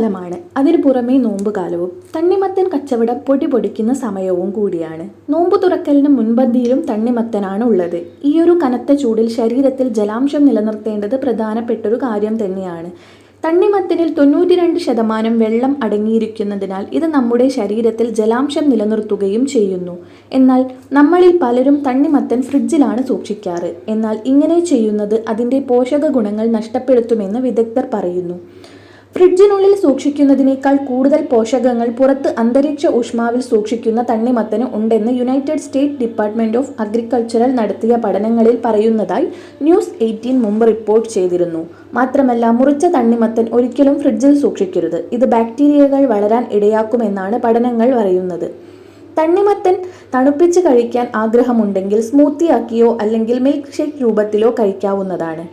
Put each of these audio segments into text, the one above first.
കാലമാണ്. അതിനു പുറമേ നോമ്പുകാലവും തണ്ണിമത്തൻ കച്ചവടം പൊടി പൊടിക്കുന്ന സമയവും കൂടിയാണ്. നോമ്പു തുറക്കലിന് മുൻപന്തിയിലും തണ്ണിമത്തനാണ് ഉള്ളത്. ഈ ഒരു കനത്ത ചൂടിൽ ശരീരത്തിൽ ജലാംശം നിലനിർത്തേണ്ടത് പ്രധാനപ്പെട്ടൊരു കാര്യം തന്നെയാണ്. തണ്ണിമത്തനിൽ തൊണ്ണൂറ്റി രണ്ട് ശതമാനം വെള്ളം അടങ്ങിയിരിക്കുന്നതിനാൽ ഇത് നമ്മുടെ ശരീരത്തിൽ ജലാംശം നിലനിർത്തുകയും ചെയ്യുന്നു. എന്നാൽ നമ്മളിൽ പലരും തണ്ണിമത്തൻ ഫ്രിഡ്ജിലാണ് സൂക്ഷിക്കാറ്. എന്നാൽ ഇങ്ങനെ ചെയ്യുന്നത് അതിന്റെ പോഷക ഗുണങ്ങൾ നഷ്ടപ്പെടുത്തുമെന്ന് വിദഗ്ധർ പറയുന്നു. ഫ്രിഡ്ജിനുള്ളിൽ സൂക്ഷിക്കുന്നതിനേക്കാൾ കൂടുതൽ പോഷകങ്ങൾ പുറത്ത് അന്തരീക്ഷ ഊഷ്മാവിൽ സൂക്ഷിക്കുന്ന തണ്ണിമത്തന് ഉണ്ടെന്ന് united state department of agricultural നടത്തിയ പഠനങ്ങളിൽ പറയുന്നതായി ന്യൂസ് എയ്റ്റീൻ മുമ്പ് റിപ്പോർട്ട് ചെയ്തിരുന്നു. മാത്രമല്ല മുറിച്ച തണ്ണിമത്തൻ ഒരിക്കലും ഫ്രിഡ്ജിൽ സൂക്ഷിക്കരുത്. ഇത് ബാക്ടീരിയകൾ വളരാൻ ഇടയാക്കുമെന്നാണ് പഠനങ്ങൾ പറയുന്നത്. തണ്ണിമത്തൻ തണുപ്പിച്ച് കഴിക്കാൻ ആഗ്രഹമുണ്ടെങ്കിൽ സ്മൂത്തിയാക്കിയോ അല്ലെങ്കിൽ മിൽക്ക് ഷേക്ക് രൂപത്തിലോ കഴിക്കാവുന്നതാണ്.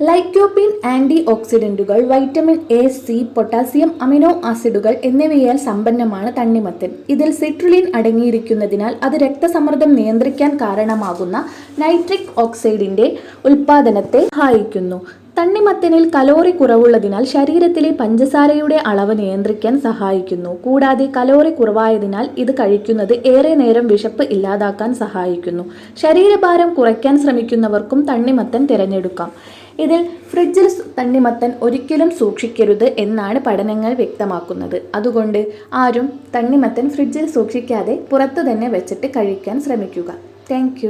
Lycopene anti ഓക്സിഡന്റുകൾ vitamin A C potassium amino ആസിഡുകൾ എന്നിവയാൽ സമ്പന്നമാണ് തണ്ണിമത്തൻ. ഇതിൽ സിട്രുലിൻ അടങ്ങിയിരിക്കുന്നതിനാൽ അത് രക്തസമ്മർദ്ദം നിയന്ത്രിക്കാൻ കാരണമാകുന്ന നൈട്രിക് ഓക്സൈഡിന്റെ ഉൽപ്പാദനത്തെ സഹായിക്കുന്നു. തണ്ണിമത്തനിൽ കലോറി കുറവുള്ളതിനാൽ ശരീരത്തിലെ പഞ്ചസാരയുടെ അളവ് നിയന്ത്രിക്കാൻ സഹായിക്കുന്നു. കൂടാതെ കലോറി കുറവായതിനാൽ ഇത് കഴിക്കുന്നത് ഏറെ നേരം വിശപ്പ് ഇല്ലാതാക്കാൻ സഹായിക്കുന്നു. ശരീരഭാരം കുറയ്ക്കാൻ ശ്രമിക്കുന്നവർക്കും തണ്ണിമത്തൻ തിരഞ്ഞെടുക്കാം. ഇതിൽ ഫ്രിഡ്ജിൽ തണ്ണിമത്തൻ ഒരിക്കലും സൂക്ഷിക്കരുത് എന്നാണ് പഠനങ്ങൾ വ്യക്തമാക്കുന്നത്. അതുകൊണ്ട് ആരും തണ്ണിമത്തൻ ഫ്രിഡ്ജിൽ സൂക്ഷിക്കാതെ പുറത്തു തന്നെ വെച്ചിട്ട് കഴിക്കാൻ ശ്രമിക്കുക. താങ്ക്